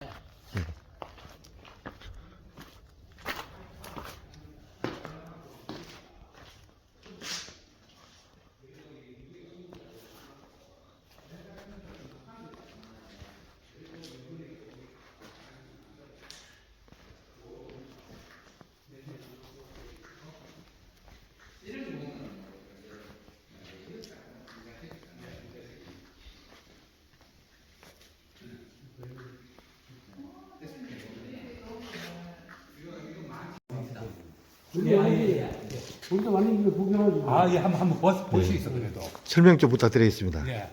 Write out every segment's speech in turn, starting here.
Yeah. 우리 완전히 우리도 완전히 이거 구경하지. 아, 예, 한번 한번 볼, 볼수 있어 그래도. 설명 좀 부탁드리겠습니다. 예.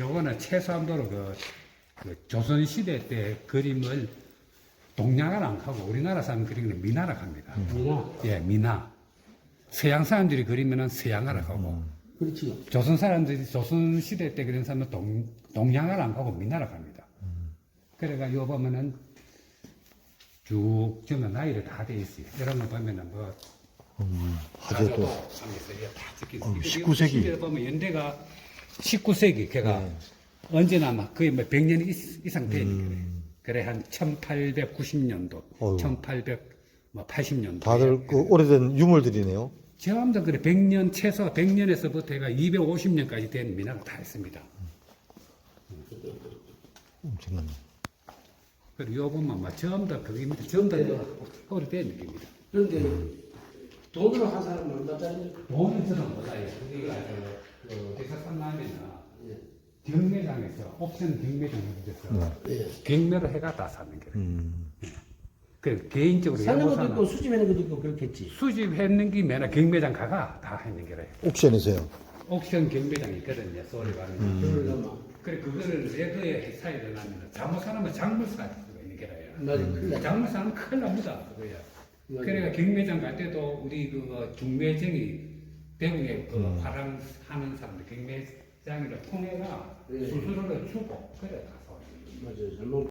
요거는 최소한도로 그, 그 조선 시대 때 그림을 동양을 안 하고 우리나라 사람 그리는 미나라 합니다. 미나. 예, 미나. 서양 사람들이 그리면은 서양화를 하고 그렇지. 조선 사람들이 조선 시대 때 그린 사람은 동, 동양화를 안 하고 미나라 합니다. 그래가 요 보면은 쭉 저는 나이를 다 돼 있어요. 이런 거 보면은 뭐 음, 이게 다 어, 있어요. 19 세기. 시대를 보면 연대가 19세기 걔가 네. 언제나 막 거의 뭐 100년 이상 되는 거예요. 그래 한 1890년도, 음. 어휴. 1880년도. 다들 그 오래된 유물들이네요. 제함도 그래 100년 최소 100년에서부터 해가 250년까지 된 민화가 다 있습니다. 엄청나네. 그리고 요 보면 막 전부 다 그입니다. 전부 다 오래된 느낌입니다. 그런데 돈으로 한 사람은 얼마짜리? 돈은 저는 몰라요. 우리가 저, 그 대사산 나면은 경매장에서 옥션 경매장 해서 예. 경매를 해가 다 사는 거예요. 음, 그 개인적으로 사는 것도 있고 수집하는 것도 있고 그렇겠지. 수집했는 김에나 경매장 가가 다 했는 거래요. 옥션에서요. 옥션 경매장이 있거든요. 서울에 가면. 돈을 넣으면. 그래 그거를 레드에 사야 되냐면 잘못 사면 장물 있는 거래요. 맞아, 큰일 나. 장물 사면 큰일 납니다. 그거야. 맞아요. 그래가 경매장 갈 때도 우리 그 중매쟁이 대구에 그 음. 화랑하는 사람들 경매장을 통해가 예. 수수료를 주고 그래 가서 맞아요. 잘못